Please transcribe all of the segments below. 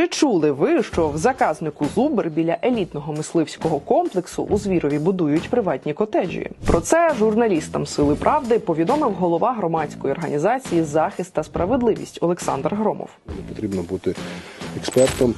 Чи чули ви, що в заказнику Зубр біля елітного мисливського комплексу у Звірові будують приватні котеджі? Про це журналістам Сили Правди повідомив голова громадської організації Захист та справедливість Олександр Громов. Потрібно бути експертом,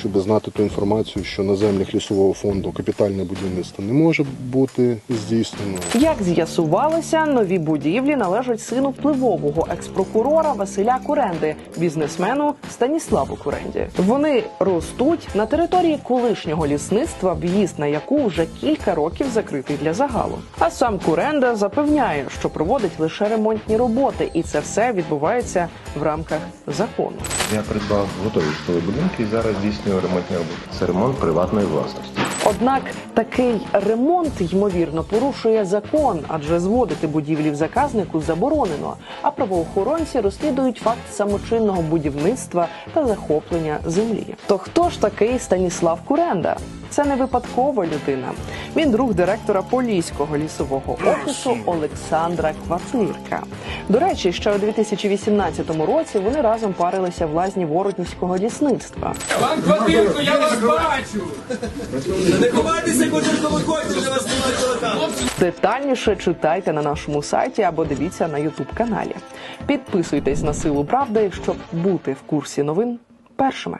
щоб знати ту інформацію, що на землях лісового фонду капітальне будівництво не може бути здійснено. Як з'ясувалося, нові будівлі належать сину впливового експрокурора Василя Куренди, бізнесмену Станіславу Куренді. Вони ростуть на території колишнього лісництва, в'їзд на яку вже кілька років закритий для загалу. А сам Куренда запевняє, що проводить лише ремонтні роботи, і це все відбувається в рамках закону. Я придбав готові житлові будинки і зараз здійснюю ремонтні роботи. Це ремонт приватної власності. Однак такий ремонт ймовірно порушує закон, адже зводити будівлі в заказнику заборонено. А правоохоронці розслідують факт самочинного будівництва та захоплення землі. То хто ж такий Станіслав Куренда? Це не випадкова людина. Він друг директора Поліського лісового офісу Олександра Квартирка. До речі, ще у 2018 році вони разом парилися в лазні Воротнівського лісництва. Пан Квартирко, я вас бачу! Не ховайтеся, Квартирко, виходьте, вже вас. Детальніше читайте на нашому сайті або дивіться на Ютуб каналі. Підписуйтесь на силу правди, щоб бути в курсі новин першими.